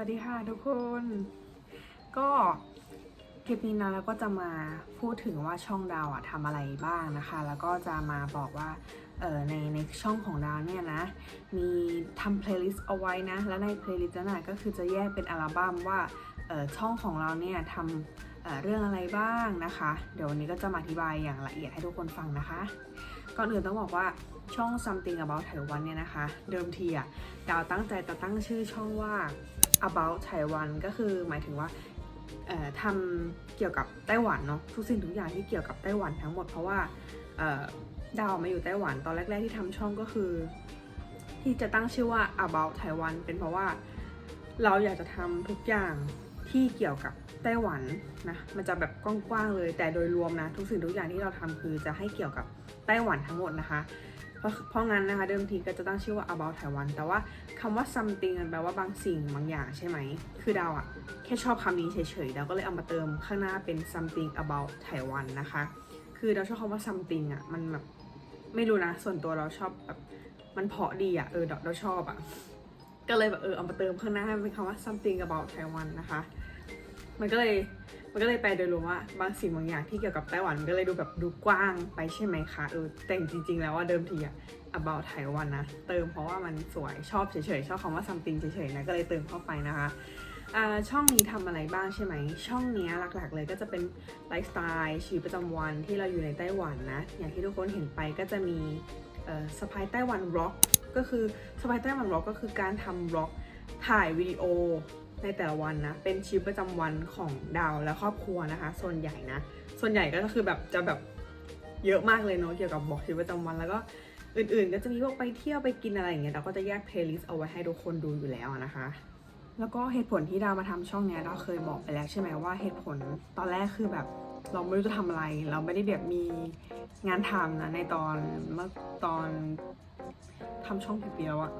วัสดีค่ะทุกคน ก็คลิปนี้นะแล้วก็จะมาพูดถึงว่าช่องดาวอะทำอะไรบ้างนะคะ แล้วก็จะมาบอกว่าเออในในช่องของดาวเนี่ยนะ มีทำเพลย์ลิสต์เอาไว้นะ และในเพลย์ลิสต์นั้นก็คือจะแยกเป็นอัลบั้มว่าเออช่องของเราเนี่ยทำเออเรื่องอะไรบ้างนะคะ เดี๋ยววันนี้ก็จะมาอธิบายอย่างละเอียดให้ทุกคนฟังนะคะก่อนอื่นต้องบอกว่าช่อง something about Taiwan เนี่ยนะคะ เดิมทีอะดาวตั้งใจจะตั้งชื่อช่องว่า about Taiwan ก็คือหมายถึงว่าทำเกี่ยวกับไต้หวันเนาะทุกสิ่งทุกอย่างที่เกี่ยวกับไต้หวันทั้งหมดเพราะว่าดาวมาอยู่ไต้หวันตอนแรก ๆ ที่ทำช่องก็คือ ที่จะตั้งชื่อว่า about Taiwan เป็นเพราะว่าเราอยากจะทำทุกอย่างที่เกี่ยวกับไต้หวันนะมันจะแบบกว้างๆเลยแต่โดยรวมนะทุกสิ่งทุกอย่างที่เราทำคือจะให้เกี่ยวกับไต้หวันทั้งหมดนะคะ เพราะเพราะงั้นนะคะเดิมทีก็จะตั้งชื่อว่า about Taiwan แต่ว่าคำว่า something มันแปลว่าบางสิ่งบางอย่างใช่ไหม คือดาวอะแค่ชอบคำนี้เฉยๆดาวก็เลยเอามาเติมข้างหน้าเป็น something about Taiwan นะคะ คือดาวชอบคำว่า something อะมันแบบไม่รู้นะ ส่วนตัวเราชอบแบบมันเพาะดีอะเออดาวเราชอบอะก็เลยแบบเออเอามาเติมข้างหน้าให้เป็นคำว่า something about Taiwan นะคะ มันก็เลย มันก็เลยแปลโดยรวมว่าบางสิ่งบางอย่างที่เกี่ยวกับไต้หวันมันก็เลยดูแบบดูกว้างไปใช่ไหมคะเออแต่จริงๆ แล้วว่าเดิมทีอะ about ไต้หวันนะเติมเพราะว่ามันสวยชอบเฉยๆชอบคำว่า something เฉยๆนะก็เลยเติมเข้าไปนะคะช่องนี้ทำอะไรบ้างใช่ไหม ช่องนี้หลักๆ เลยก็จะเป็นไลฟ์สไตล์ชีวิตประจำวันที่เราอยู่ในไต้หวันนะ อย่างที่ทุกคนเห็นไปก็จะมีสปายไต้หวันร็อกก็คือสปายไต้หวันร็อกก็คือการทำร็อกถ่ายวิดีโอ ในแต่ละวันนะ เป็นชีวิตประจำวันของดาวและครอบครัวนะคะ ส่วนใหญ่นะ ส่วนใหญ่ก็คือแบบจะแบบเยอะมากเลยเนาะเกี่ยวกับบอกชีวิตประจำวันแล้วก็อื่นๆ ก็จะมีพวกไปเที่ยวไปกินอะไรอย่างเงี้ยเราก็จะแยกเพลย์ลิสต์เอาไว้ให้ทุกคนดูอยู่แล้วนะคะ แล้วก็เหตุผลที่ดาวมาทำช่องเนี้ยเราเคยบอกไปแล้วใช่ไหมว่าเหตุผลตอนแรกคือแบบเราไม่รู้จะทำอะไร เราไม่ได้แบบมีงานทำนะในตอนเมื่อตอนทำช่องเปียวอะ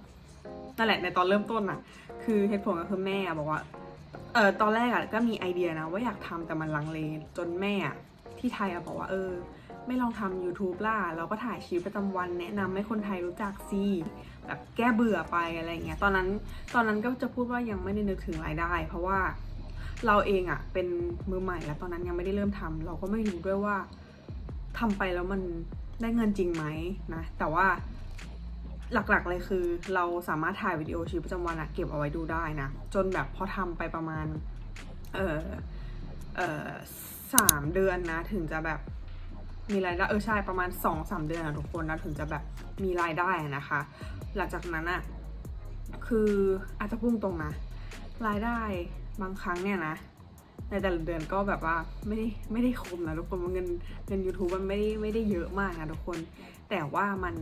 นั่นแหละในตอนเริ่มต้นอะคือเหตุผลก็คือแม่บอกว่าเออตอนแรกอะก็มีไอเดียนะว่าอยากทำแต่มันลังเลจนแม่อะที่ไทยอะบอกว่าเออ ไม่ลองทำ YouTube ล่ะเราก็ถ่ายชีวิตประจำวันแนะนำให้คนไทยรู้จักซีแบบแก้เบื่อไปอะไรเงี้ยตอนนั้นตอนนั้นก็จะพูดว่ายังไม่ได้นึกถึงรายได้ เพราะว่าเราเองอะเป็นมือใหม่แล้วตอนนั้นยังไม่ได้เริ่มทำเราก็ไม่รู้ด้วยว่าทำไปแล้วมันได้เงินจริงไหมนะแต่ว่า หลักๆเลยคือเราสามารถถ่ายวิดีโอชีวิตประจำวันอะเก็บเอาไว้ดูได้นะ จนแบบพอทำไปประมาณ เออเออสามเดือนนะ ถึงจะแบบมีรายได้เออใช่ประมาณสองสามเดือนอะทุกคนนะถึงจะแบบมีรายได้นะคะ หลังจากนั้นอะคืออาจจะพุ่งตรงนะ รายได้บางครั้งเนี่ยนะ ในแต่ละเดือนก็แบบว่าไม่ได้ไม่ได้คุ้มนะทุกคนเงินเงิน YouTube มันไม่ได้ไม่ได้เยอะมากนะทุกคน แต่ว่ามัน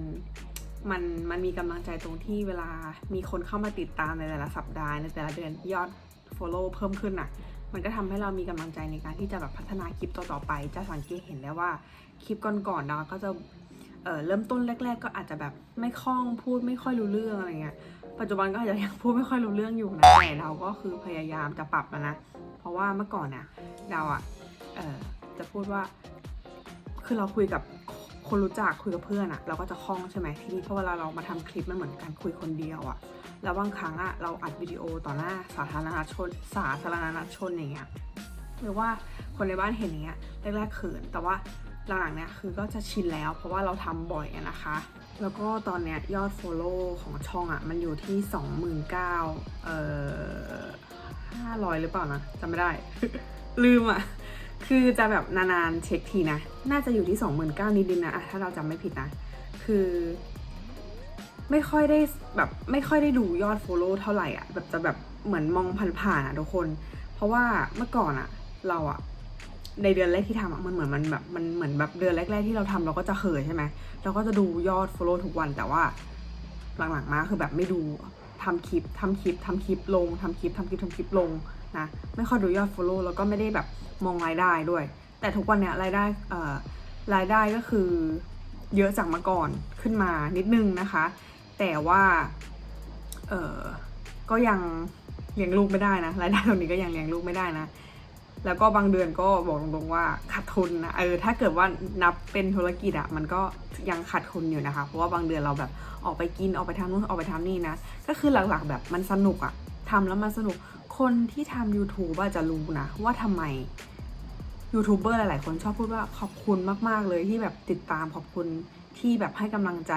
มันมันมีกำลังใจตรงที่เวลามีคนเข้ามาติดตามในแต่ละสัปดาห์ในแต่ละเดือนยอด follow เพิ่มขึ้นอะ มันก็ทำให้เรามีกำลังใจในการที่จะแบบพัฒนาคลิปต่อๆไป จะสังเกตเห็นได้ว่าคลิปก่อนๆเราก็จะเเริ่มต้นแรก ๆ ก็อาจจะแบบไม่คล่องพูดไม่ค่อยรู้เรื่องอะไรเงี้ย ปัจจุบันก็อาจจะยังพูดไม่ค่อยรู้เรื่องอยู่นะแต่เราก็คือพยายามจะปรับนะ เพราะว่าเมื่อก่อนน่ะเราอะเอ่อจะพูดว่า คือเราคุยกับ คนรู้จักคุยกับเพื่อนอะเราก็จะคล่องใช่ไหมทีนี้พอเวลาเรามาทำคลิปมันเหมือนการคุยคนเดียวอะแล้วบางครั้งอะเราอัดวิดีโอต่อหน้าสาธารณชน สาธารณชนอย่างเงี้ยหรือว่าคนในบ้านเห็นอย่างเงี้ยแรกๆเขินแต่ว่าหลังๆเนี่ยคือก็จะชินแล้ว เพราะว่าเราทำบ่อยอะนะคะ แล้วก็ตอนเนี้ยยอด Follow ของช่องอะมันอยู่ที่ 29,000เอ่อ500 หรือเปล่านะจำไม่ได้ ลืมอะ คือจะแบบนานๆเช็คทีนะ น่าจะอยู่ที่ 29,000นิดๆนะอะถ้าเราจำไม่ผิดนะ คือ ไม่ค่อยได้แบบไม่ค่อยได้ดูยอด Follow เท่าไหร่อะแบบจะแบบเหมือนมองผ่านๆอะทุกคน เพราะว่าเมื่อก่อนอะ เราอะในเดือนแรกที่ทำอะมันเหมือนมันแบบมันเหมือนแบบเดือนแรก ๆ ที่เราทำเราก็จะเขินใช่ไหมเราก็จะดูยอด Follow ทุกวันแต่ว่าหลังๆมาคือแบบไม่ดูทำคลิปทำคลิปทำคลิปลงทำคลิปทำคลิปทำคลิปลง นะไม่ค่อยดูยอด Follow แล้วก็ไม่ได้แบบมองรายได้ด้วย แต่ทุกวันเนี้ยรายได้เอ่อรายได้ก็คือเยอะจากเมื่อก่อนขึ้นมานิดนึงนะคะ แต่ว่าเออก็ยังเลี้ยงลูกไม่ได้นะรายได้ตรงนี้ก็ยังเลี้ยงลูกไม่ได้นะแล้วก็บางเดือนก็บอกตรงๆว่าขาดทุนนะเออถ้าเกิดว่านับเป็นธุรกิจอะมันก็ยังขาดทุนอยู่นะคะ เพราะว่าบางเดือนเราแบบออกไปกินออกไปทำนู่นออกไปทำนี่นะก็คือหลักๆแบบมันสนุกอะทำแล้วมันสนุก คนที่ทำ YouTube อะจะรู้นะ ว่าทำไมยูทูบเบอร์หลาย ๆ คนชอบพูดว่าขอบคุณมาก ๆ เลยที่แบบติดตามขอบคุณที่แบบให้กำลังใจ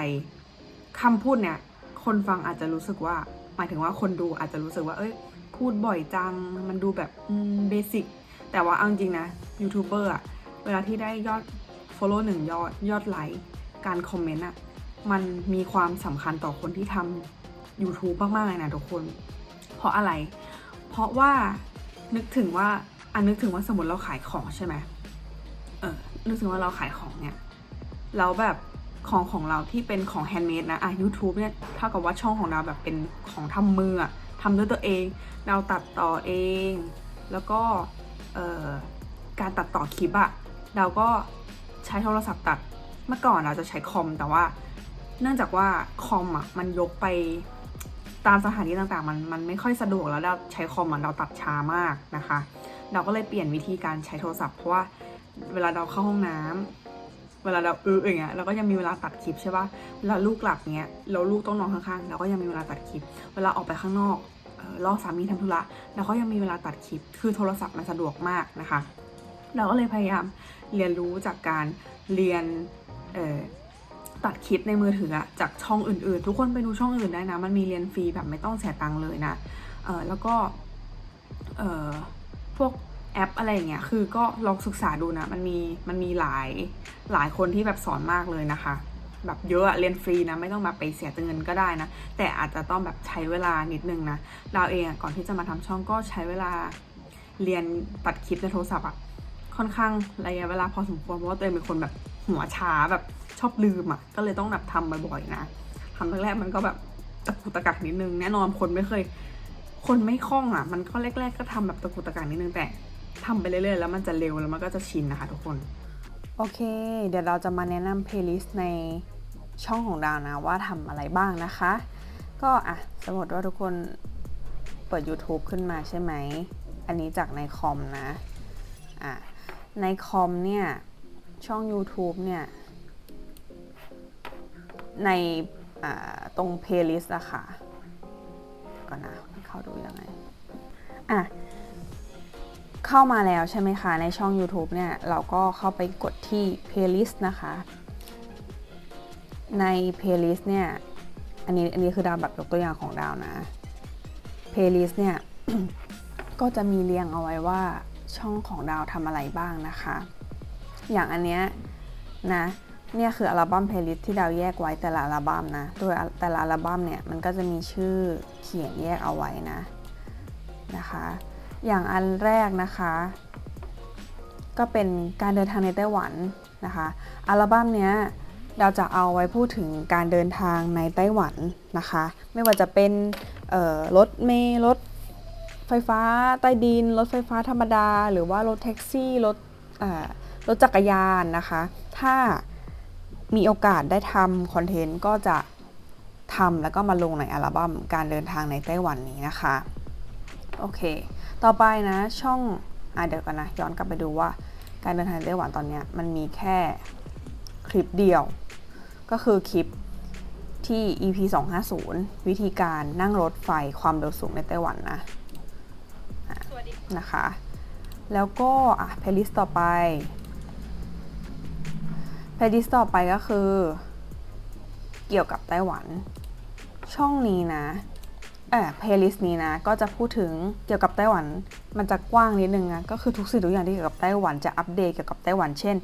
คำพูดเนี่ย คนฟังอาจจะรู้สึกว่า หมายถึงว่าคนดูอาจจะรู้สึกว่า เอ้ย พูดบ่อยจัง มันดูแบบเบสิกแต่ว่าเอาจริงนะยูทูบเบอร์อะเวลาที่ได้ยอด follow หนึ่งยอดยอดไลค์การคอมเมนต์อะมันมีความสำคัญต่อคนที่ทำ YouTube มาก ๆ เลยนะทุกคน เพราะอะไร ราะว่านึกถึงว่าอันนึกถึงว่าสมมติเราขายของใช่ไหมเออนึกถึงว่าเราขายของเนี่ยแล้วแบบของของเราที่เป็นของแฮนด์เมดนะอะ YouTube เนี่ยเท่ากับว่าช่องของเราแบบเป็นของทำมืออะทำด้วยตัวเอง เราตัดต่อเอง แล้วก็เอ่อการตัดต่อคลิปอะเราก็ใช้โทรศัพท์ตัดเมื่อก่อนเราจะใช้คอม แต่ว่า เนื่องจากว่าคอมอะมันยกไป ตามสถานที่ต่างๆ มันมันไม่ค่อยสะดวกแล้วเราใช้คอมเราตัดช้ามากนะคะ เราก็เลยเปลี่ยนวิธีการใช้โทรศัพท์เพราะว่าเวลาเราเข้าห้องน้ำเวลาเราเอออย่างเงี้ยเราก็ยังมีเวลาตัดคลิปใช่ปะเวลาลูกหลับเงี้ยเราลูกต้องนอนข้างๆเราก็ยังมีเวลาตัดคลิป เวลาออกไปข้างนอกเออล่อสามีทำธุระเราก็ยังมีเวลาตัดคลิป คือโทรศัพท์มันสะดวกมากนะคะ เราก็เลยพยายามเรียนรู้จากการเรียนเออ ตัดคลิปในมือถืออะจากช่องอื่น ๆ ทุกคนไปดูช่องอื่นได้นะ มันมีเรียนฟรีแบบไม่ต้องเสียตังค์เลยนะ เออแล้วก็ เออพวกแอปอะไรอย่างเงี้ย คือก็ลองศึกษาดูนะ มันมีมันมีหลายหลายคนที่แบบสอนมากเลยนะคะ แบบเยอะอะเรียนฟรีนะ ไม่ต้องแบบไปเสียเงินก็ได้นะ แต่อาจจะต้องแบบใช้เวลานิดนึงนะ เราเองก่อนที่จะมาทำช่องก็ใช้เวลาเรียนตัดคลิปในโทรศัพท์อะ ค่อนข้างระยะเวลาพอสมควรเพราะว่าตัวเองเป็นคนแบบหัวช้าแบบชอบลืมอะ่ะก็เลยต้องแบบทำบ่อยๆนะทำแรกๆมันก็แบบตะกุตะกักนิดนึงแน่นอนคนไม่เคย คนไม่คล่องอะ่ะ มันก็แรก ๆ ก็ทำแบบตะกุตะกักนิดนึงแต่ทำไปเรื่อยๆแล้วมันจะเร็วแล้วมันก็จะชินนะคะทุกคน โอเค เดี๋ยวเราจะมาแนะนำเพลย์ลิสต์ในช่องของดาวนะว่าทำอะไรบ้างนะคะ ก็อะสมมติว่าทุกคนเปิด YouTube ขึ้นมาใช่ไหม อันนี้จากในคอมนะ อะ ในคอมเนี่ย ช่อง YouTube เนี่ย ในตรง playlist อะค่ะก่อนนะเข้าดูยังไง อะ เข้ามาแล้วใช่ไหมคะ ในช่อง YouTube เนี่ย เราก็เข้าไปกดที่ playlist นะคะ ใน playlist เนี่ย อันนี้อันนี้คือดาวแบบยกตัวอย่างของดาวนะ playlist เนี่ย ก็จะมีเรียงเอาไว้ว่า ช่องของดาวทำอะไรบ้างนะคะ อย่างอันเนี้ยนะเนี่ยคืออัลบั้มเพลย์ลิสที่ดาวแยกไว้แต่ละอัลบั้มนะ โดยแต่ละอัลบั้มเนี่ยมันก็จะมีชื่อเขียนแยกเอาไว้นะนะคะ อย่างอันแรกนะคะ ก็เป็นการเดินทางในไต้หวันนะคะ อัลบั้มเนี้ยเราจะเอาไว้พูดถึงการเดินทางในไต้หวันนะคะ ไม่ว่าจะเป็นรถเมล์รถ ไฟฟ้าใต้ดิน รถไฟฟ้าธรรมดา หรือว่ารถแท็กซี่ รถรถจักรยานนะคะ ถ้ามีโอกาสได้ทำคอนเทนต์ก็จะทำแล้วก็มาลงในอัลบั้มการเดินทางในไต้หวันนี้นะคะ โอเค ต่อไปนะช่องอะเดี๋ยวกันนะย้อนกลับไปดูว่าการเดินทางในไต้หวันตอนนี้มันมีแค่คลิปเดียว ก็คือคลิปที่ EP 250 วิธีการนั่งรถไฟความเร็วสูงในไต้หวันนะ นะคะ แล้วก็อะเพลย์ลิสต์ต่อไปเพลย์ลิสต์ต่อไปก็คือ เกี่ยวกับไต้หวัน ช่องนี้นะเออเพลย์ลิสต์นี้นะ ก็จะพูดถึงเกี่ยวกับไต้หวัน มันจะกว้างนิดนึงนะ ก็คือทุกสิ่งทุกอย่างที่เกี่ยวกับไต้หวันจะอัปเดตเกี่ยวกับไต้หวันเช่น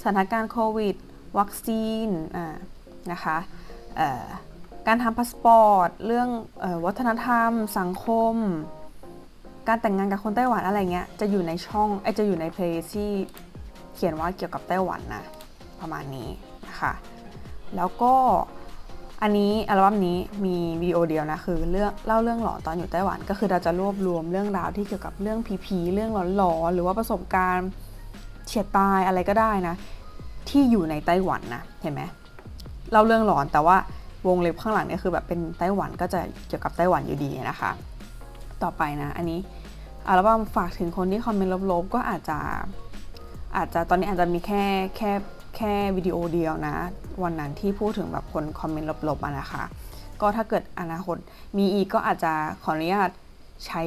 สถานการณ์โควิด วัคซีน อ่า นะคะการทำพาสปอร์ต เรื่องออวัฒนธรรม สังคม การแต่งงานกับคนไต้หวันอะไรเงี้ยจะอยู่ในช่องไอจะอยู่ในเพลย์ที่เขียนว่าเกี่ยวกับไต้หวันนะประมาณนี้นะคะแล้วก็อันนี้อัลบั้มนี้มีวิดีโอเดียวนะคือเรื่องเล่าเรื่องหลอนตอนอยู่ไต้หวัน ก็คือเราจะรวบรวมเรื่องราวที่เกี่ยวกับเรื่องผีๆเรื่องหลอนๆหรือว่าประสบการณ์เฉียดตายอะไรก็ได้นะ ที่อยู่ในไต้หวันนะเห็นไหมเล่าเรื่องหลอนแต่ว่าวงเล็บข้างหลังเนี่ยคือแบบเป็นไต้หวันก็จะเกี่ยวกับไต้หวันอยู่ดีนะคะ ต่อไปนะ อันนี้อัลบั้มฝากถึงคนที่คอมเมนต์ลบๆ ก็อาจจะอาจจะตอนนี้อาจจะมีแค่แค่แค่วิดีโอเดียวนะ วันนั้นที่พูดถึงแบบคนคอมเมนต์ลบๆนะคะ ก็ถ้าเกิดอนาคตมีอีกก็อาจจะขออนุญาตใช้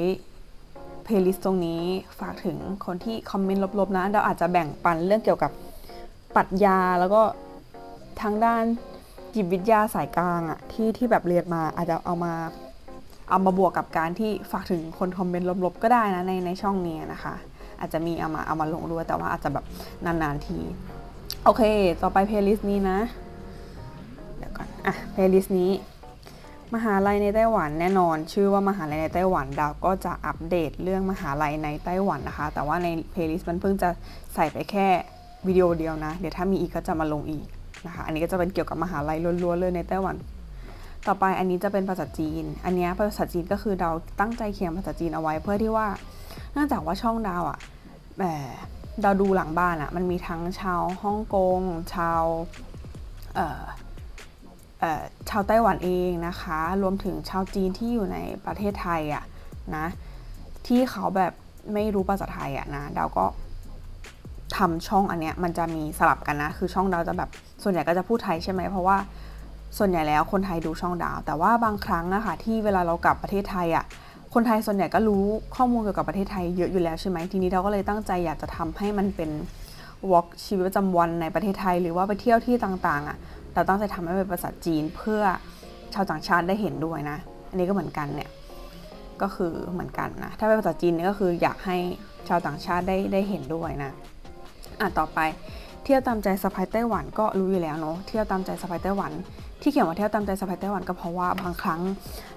เพลย์ลิสต์ตรงนี้ฝากถึงคนที่คอมเมนต์ลบๆนะ เราอาจจะแบ่งปันเรื่องเกี่ยวกับปรัชญาแล้วก็ทางด้านจิตวิทยาสายกลางอะที่ที่แบบเรียนมาอาจจะเอามา เอามาบวกกับการที่ฝากถึงคนคอมเมนต์ลบๆก็ได้นะในในช่องนี้นะคะ อาจจะมีเอามาเอามาลงด้วยแต่ว่าอาจจะแบบนานๆที โอเค ต่อไปเพลย์ลิสต์นี้นะ เดี๋ยวก่อน อะเพลย์ลิสต์นี้ มหาลัยในไต้หวันแน่นอน ชื่อว่ามหาลัยในไต้หวันดาวก็จะอัปเดตเรื่องมหาลัยในไต้หวันนะคะ แต่ว่าในเพลย์ลิสต์มันเพิ่งจะใส่ไปแค่วิดีโอเดียวนะ เดี๋ยวถ้ามีอีกก็จะมาลงอีกนะคะ อันนี้ก็จะเป็นเกี่ยวกับมหาลัยล้วนๆเลยในไต้หวัน ต่อไปอันนี้จะเป็นภาษาจีน อันนี้ภาษาจีนก็คือดาวตั้งใจเขียนภาษาจีนเอาไว้ เพื่อที่ว่าเนื่องจากว่าช่องดาวอะแหมดาดูหลังบ้านอะมันมีทั้งชาวฮ่องกง ชาวเอ่อเอ่อชาวไต้หวันเองนะคะ รวมถึงชาวจีนที่อยู่ในประเทศไทยอะนะที่เขาแบบไม่รู้ภาษาไทยอะนะดาวก็ทำช่องอันเนี้ยมันจะมีสลับกันนะ คือช่องดาวจะแบบส่วนใหญ่ก็จะพูดไทยใช่ไหมเพราะว่า ส่วนใหญ่แล้วคนไทยดูช่องดาว แต่ว่าบางครั้งอะค่ะที่เวลาเรากลับประเทศไทยอะคนไทยส่วนใหญ่ก็รู้ข้อมูลเกี่ยวกับประเทศไทยเยอะอยู่แล้วใช่ไหมทีนี้เราก็เลยตั้งใจอยากจะทำให้มันเป็นวอล์กชีวิตประจำวันในประเทศไทย หรือว่าไปเที่ยวที่ต่างๆอะเราตั้งใจทำให้เป็นภาษาจีนเพื่อชาวต่างชาติได้เห็นด้วยนะ อันนี้ก็เหมือนกันเนี่ยก็คือเหมือนกันนะถ้าเป็นภาษาจีนเนี่ยก็คืออยากให้ชาวต่างชาติได้ได้เห็นด้วยนะอะต่อไป เที่ยวตามใจสะพายไต้หวันก็รู้อยู่แล้วเนาะเที่ยวตามใจสะพายไต้หวัน ที่เขียนว่าเที่ยวตามใจสะพายไต้หวันก็เพราะว่าบางครั้ง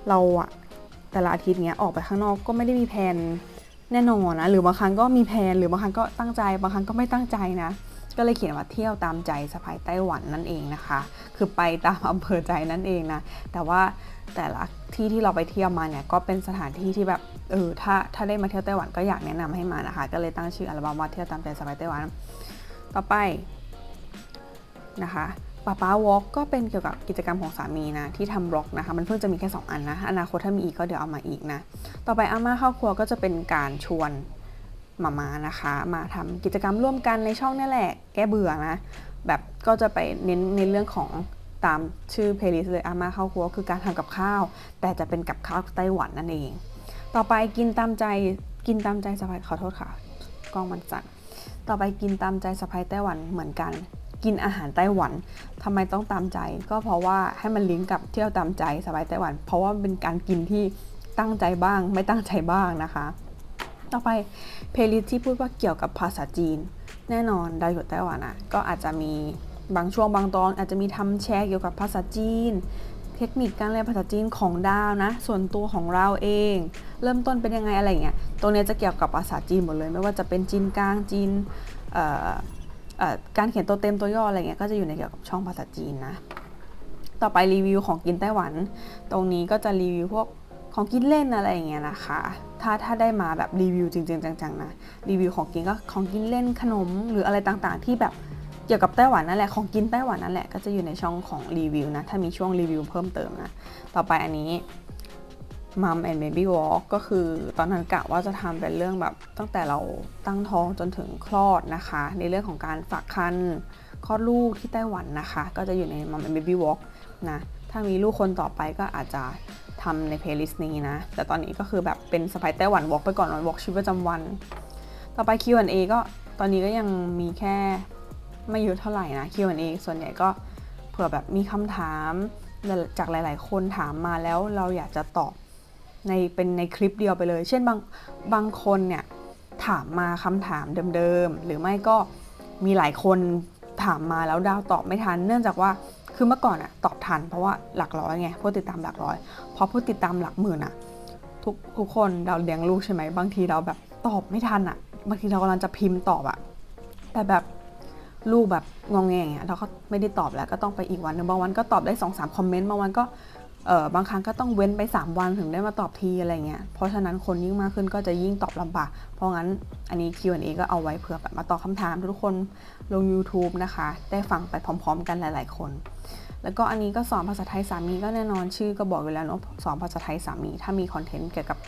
เราอะแต่ละอาทิตย์เนี้ยออกไปข้างนอกก็ไม่ได้มีแผนแน่นอนนะหรือบางครั้งก็มีแผนหรือบางครั้งก็ตั้งใจ บางครั้งก็ไม่ตั้งใจนะ ก็เลยเขียนว่าเที่ยวตามใจสะพายไต้หวันนั่นเองนะคะ คือไปตามอำเภอใจนั่นเองนะแต่ว่าแต่ละที่ที่เราไปเที่ยวมาเนี่ยก็เป็นสถานที่ที่แบบเออถ้าถ้าได้มาเที่ยวไต้หวันก็อยากแนะนำให้มานะคะ ก็เลยตั้งชื่ออัลบั้มว่าเที่ยวตามใจสบายไต้หวัน ต่อไปนะคะป้าป้าวอล์กก็เป็นเกี่ยวกับกิจกรรมของสามีนะที่ทำบล็อกนะคะ มันเพิ่งจะมีแค่ 2 อันนะ อนาคตถ้ามีอีกก็เดี๋ยวเอามาอีกนะ ต่อไปอาม่าเข้าครัวก็จะเป็นการชวนมามานะคะ มาทำกิจกรรมร่วมกันในช่องนี่แหละ แก้เบื่อนะ แบบก็จะไปเน้นในเรื่องของตามชื่อเพลย์ลิสต์เลยอาม่าข้าวครัวคือการทำกับข้าว แต่จะเป็นกับข้าวไต้หวันนั่นเอง ต่อไปกินตามใจกินตามใจสะพายขอโทษค่ะ กล้องมันสั่น ต่อไปกินตามใจสะพายไต้หวันเหมือนกัน กินอาหารไต้หวันทำไมต้องตามใจ ก็เพราะว่าให้มันลิงก์กับเที่ยวตามใจสะพายไต้หวัน เพราะว่าเป็นการกินที่ตั้งใจบ้าง ไม่ตั้งใจบ้างนะคะ ต่อไปเพลย์ลิสที่พูดว่าเกี่ยวกับภาษาจีน แน่นอนดาวอยู่ไต้หวันอะก็อาจจะมีบางช่วงบางตอนอาจจะมีทำแชร์เกี่ยวกับภาษาจีน เทคนิคการเรียนภาษาจีนของดาวนะ ส่วนตัวของเราเอง เริ่มต้นเป็นยังไงอะไรเงี้ยตรงนี้จะเกี่ยวกับภาษาจีนหมดเลย ไม่ว่าจะเป็นจีนกลางจีนการเขียนตัวเต็มตัวย่ออะไรเงี้ยก็จะอยู่ในเกี่ยวกับช่องภาษาจีนนะ ต่อไปรีวิวของกินไต้หวัน ตรงนี้ก็จะรีวิวพวกของกินเล่นอะไรอย่างเงี้ยนะคะ ถ้าถ้าได้มาแบบรีวิวจริงๆจังๆนะ รีวิวของกินก็ของกินเล่นขนมหรืออะไรต่างๆ ที่แบบ เกี่ยวกับไต้หวันนั่นแหละของกินไต้หวันนั่นแหละก็จะอยู่ในช่องของรีวิวนะ ถ้ามีช่วงรีวิวเพิ่มเติมนะ ต่อไปอันนี้ Mom and Baby Walk ก็คือตอนนั้นกะว่าจะทำเป็นเรื่องแบบตั้งแต่เราตั้งท้องจนถึงคลอดนะคะ ในเรื่องของการฝากครรภ์คลอดลูกที่ไต้หวันนะคะ ก็จะอยู่ใน Mom and Baby Walk นะ ถ้ามีลูกคนต่อไปก็อาจจะทำในเพลย์ลิสต์นี้นะ แต่ตอนนี้ก็คือแบบเป็นสไปไต้หวันวอล์กไปก่อนวันวอล์กชีวิตประจำวัน ต่อไป Q&A ก็ตอนนี้ก็ยังมีแค่ ไม่เยอะเท่าไหร่นะ Q&A ส่วนใหญ่ก็เผื่อแบบมีคำถามจากหลาย ๆ คนถามมาแล้วเราอยากจะตอบในเป็นในคลิปเดียวไปเลย เช่นบางบางคนเนี่ยถามมาคำถามเดิม ๆ หรือไม่ก็มีหลายคนถามมาแล้วดาวตอบไม่ทัน เนื่องจากว่าคือเมื่อก่อนอะตอบทันเพราะว่าหลักร้อยไงผู้ติดตามหลักร้อยพอผู้ติดตามหลักหมื่นอะทุกทุกคนเราเลี้ยงลูกใช่ไหมบางทีเราแบบตอบไม่ทันอะบางทีเรากำลังจะพิมพ์ตอบอะแต่แบบ ลูกแบบงองแงอย่างเงี้ยเราก็ไม่ได้ตอบแล้วก็ต้องไปอีกวันหนึงบางวันก็ตอบได้2อสามคอมเมนต์บางวันก็เออบางครั้งก็ต้องเว้นไป 3 วันถึงได้มาตอบทีอะไรเงี้ยเพราะฉะนั้นคนยิ่งมากขึ้นก็จะยิ่งตอบลำบากเพราะงั้นอันนี้ Q&A ก็เอาไว้เผื่อแบบมาตอบคำถามทุกคนลง YouTube นะคะ ได้ฟังไปพร้อม ๆ กันหลาย ๆ คน แล้วก็อันนี้ก็สอนภาษาไทยสามีก็แน่นอนชื่อก็บอกอยู่แล้วเนาะสอนภาษาไทยสามี ถ้ามีคอนเทนต์เกี่ยวกับ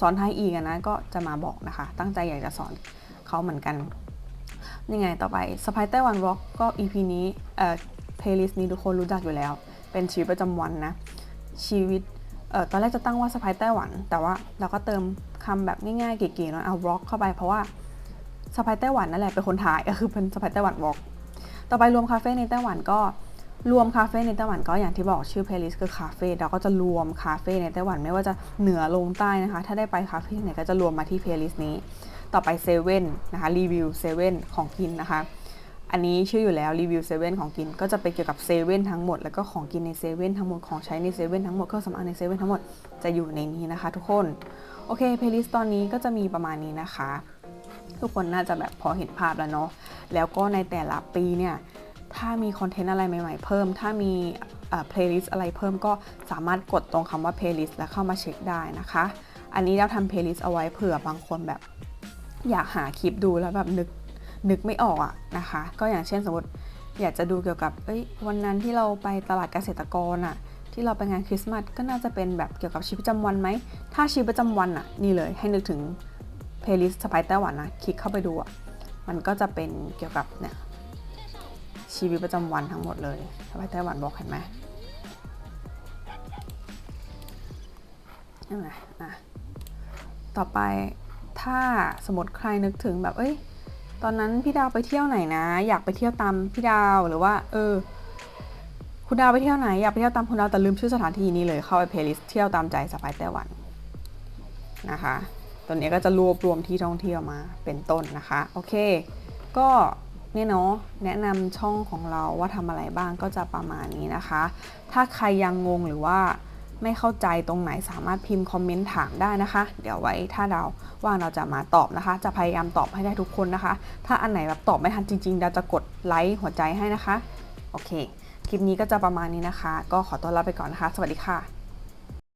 สอนไทยอีกนะก็จะมาบอกนะคะ ตั้งใจอยากจะสอนเขาเหมือนกัน นี่ไงต่อไปสไปไต้หวันร็อกก็ EP นี้เอ่อเพลย์ลิสต์นี้ทุกคนรู้จักอยู่แล้ว เป็นชีวิตประจำวันนะ ชีวิตเออตอนแรกจะตั้งว่าสไปไต้หวัน แต่ว่าเราก็เติมคำแบบง่ายๆเก๋ๆแล้วเอา vlog เข้าไปเพราะว่าสไปไต้หวันนั่นแหละเป็นคนถ่ายก็คือเป็นสไปไต้หวัน vlog ต่อไปรวมคาเฟ่ในไต้หวันก็รวมคาเฟ่ในไต้หวันก็อย่างที่บอกชื่อ playlist คือคาเฟ่เราก็จะรวมคาเฟ่ในไต้หวันไม่ว่าจะเหนือลงใต้นะคะ ถ้าได้ไปคาเฟ่ไหนก็จะรวมมาที่ playlist นี้ ต่อไปเซเว่นนะคะรีวิวเซเว่นของกินนะคะ อันนี้ชื่ออยู่แล้วรีวิวเซเว่นของกิน ก็จะเป็นเกี่ยวกับเซเว่นทั้งหมด แล้วก็ของกินในเซเว่นทั้งหมด ของใช้ในเซเว่นทั้งหมด เครื่องสำอางในเซเว่นทั้งหมด จะอยู่ในนี้นะคะทุกคน โอเค เพลย์ลิสต์ตอนนี้ก็จะมีประมาณนี้นะคะ ทุกคนน่าจะแบบพอเห็นภาพแล้วเนาะ แล้วก็ในแต่ละปีเนี่ย ถ้ามีคอนเทนต์อะไรใหม่ ๆ เพิ่ม ถ้ามีเพลย์ลิสต์อะไรเพิ่มก็สามารถกดตรงคำว่าเพลย์ลิสต์แล้วเข้ามาเช็คได้นะคะ อันนี้เราทำเพลย์ลิสต์เอาไว้เผื่อบางคนแบบ อยากหาคลิปดูแล้วแบบนึกนึกไม่ออกอะนะคะ ก็อย่างเช่นสมมติอยากจะดูเกี่ยวกับเอ้ยวันนั้นที่เราไปตลาดเกษตรกรอะที่เราไปงานคริสต์มาสก็น่าจะเป็นแบบเกี่ยวกับชีวิตประจำวันไหม ถ้าชีวิตประจำวันอะนี่เลยให้นึกถึงเพลย์ลิสต์สไปไต้หวันนะคลิกเข้าไปดูอะมันก็จะเป็นเกี่ยวกับเนี่ยชีวิตประจำวันทั้งหมดเลยสไปไต้หวันบอกเห็นไหมนั่นไงอะต่อไป ถ้าสมมติใครนึกถึงแบบเอ้ย ตอนนั้นพี่ดาวไปเที่ยวไหนนะ อยากไปเที่ยวตามพี่ดาวหรือว่า เออ คุณดาวไปเที่ยวไหนอยากไปเที่ยวตามคุณดาวแต่ลืมชื่อสถานที่นี้เลยเข้าไปเพลย์ลิสต์เที่ยวตามใจสไปไต้หวันนะคะตัวนี้ก็จะรวบรวมที่ท่องเที่ยวมาเป็นต้นนะคะโอเค ก็เนี่ยเนาะแนะนำช่องของเราว่าทำอะไรบ้างก็จะประมาณนี้นะคะ ถ้าใครยังงงหรือว่า ไม่เข้าใจตรงไหนสามารถพิมพ์คอมเมนต์ถามได้นะคะ เดี๋ยวไว้ถ้าเราว่างเราจะมาตอบนะคะ จะพยายามตอบให้ได้ทุกคนนะคะ ถ้าอันไหนแบบตอบไม่ทันจริงๆ เราจะกดไลค์หัวใจให้นะคะ โอเค คลิปนี้ก็จะประมาณนี้นะคะ ก็ขอตัวลาไปก่อนนะคะ สวัสดีค่ะ